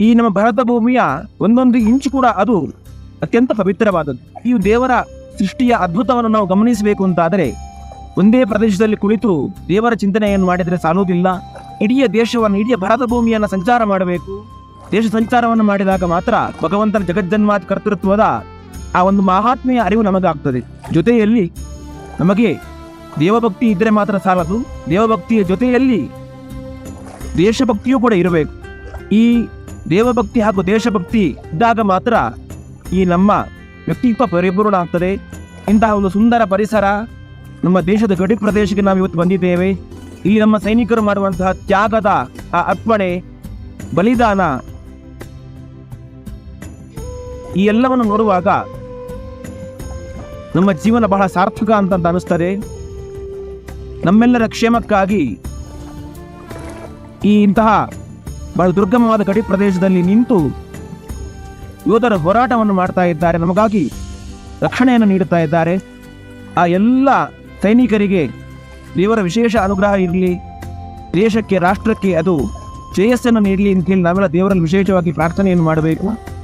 ಈ ನಮ್ಮ ಭಾರತ ಭೂಮಿಯ ಒಂದೊಂದು ಇಂಚು ಕೂಡ ಅದು ಅತ್ಯಂತ ಪವಿತ್ರವಾದದ್ದು. ಈ ದೇವರ ಸೃಷ್ಟಿಯ ಅದ್ಭುತವನ್ನು ನಾವು ಗಮನಿಸಬೇಕು ಅಂತಾದರೆ, ಒಂದೇ ಪ್ರದೇಶದಲ್ಲಿ ಕುಳಿತು ದೇವರ ಚಿಂತನೆಯನ್ನು ಮಾಡಿದರೆ ಸಾಲುವುದಿಲ್ಲ. ಇಡೀ ದೇಶವನ್ನು, ಇಡೀ ಭಾರತ ಭೂಮಿಯನ್ನು ಸಂಚಾರ ಮಾಡಬೇಕು. ದೇಶ ಸಂಚಾರವನ್ನು ಮಾಡಿದಾಗ ಮಾತ್ರ ಭಗವಂತನ ಜಗಜ್ಜನ್ಮಾತ್ ಕರ್ತೃತ್ವದ ಆ ಒಂದು ಮಹಾತ್ಮೆಯ ಅರಿವು ನಮಗಾಗ್ತದೆ. ಜೊತೆಯಲ್ಲಿ ನಮಗೆ ದೇವಭಕ್ತಿ ಇದ್ದರೆ ಮಾತ್ರ ಸಾಲದು. ದೇವಭಕ್ತಿಯ ಜೊತೆಯಲ್ಲಿ ದೇಶಭಕ್ತಿಯೂ ಕೂಡ ಇರಬೇಕು. ಈ ದೇವಭಕ್ತಿ ಹಾಗೂ ದೇಶಭಕ್ತಿ ಇದ್ದಾಗ ಮಾತ್ರ ಈ ನಮ್ಮ ವ್ಯಕ್ತಿತ್ವ ಪರಿಪೂರ್ಣ ಆಗ್ತದೆ. ಇಂತಹ ಒಂದು ಸುಂದರ ಪರಿಸರ ನಮ್ಮ ದೇಶದ ಗಡಿ ಪ್ರದೇಶಕ್ಕೆ ನಾವು ಇವತ್ತು ಬಂದಿದ್ದೇವೆ. ಇಲ್ಲಿ ನಮ್ಮ ಸೈನಿಕರು ಮಾಡುವಂತಹ ತ್ಯಾಗದ ಆ ಅರ್ಪಣೆ, ಬಲಿದಾನ ಈ ಎಲ್ಲವನ್ನು ನೋಡುವಾಗ ನಮ್ಮ ಜೀವನ ಬಹಳ ಸಾರ್ಥಕ ಅಂತ ಅನಿಸ್ತದೆ ನಮ್ಮೆಲ್ಲರ ಕ್ಷೇಮಕ್ಕಾಗಿ ಈ ಇಂತಹ ಬಹಳ ದುರ್ಗಮವಾದ ಗಡಿ ಪ್ರದೇಶದಲ್ಲಿ ನಿಂತು ಯೋಧರ ಹೋರಾಟವನ್ನು ಮಾಡ್ತಾ ಇದ್ದಾರೆ. ನಮಗಾಗಿ ರಕ್ಷಣೆಯನ್ನು ನೀಡುತ್ತಾ ಇದ್ದಾರೆ. ಆ ಎಲ್ಲ ಸೈನಿಕರಿಗೆ ದೇವರ ವಿಶೇಷ ಅನುಗ್ರಹ ಇರಲಿ. ದೇಶಕ್ಕೆ, ರಾಷ್ಟ್ರಕ್ಕೆ ಅದು ಶ್ರೇಯಸ್ಸನ್ನು ನೀಡಲಿ ಅಂತೇಳಿ ನಾವೆಲ್ಲ ದೇವರಲ್ಲಿ ವಿಶೇಷವಾಗಿ ಪ್ರಾರ್ಥನೆಯನ್ನು ಮಾಡಬೇಕು.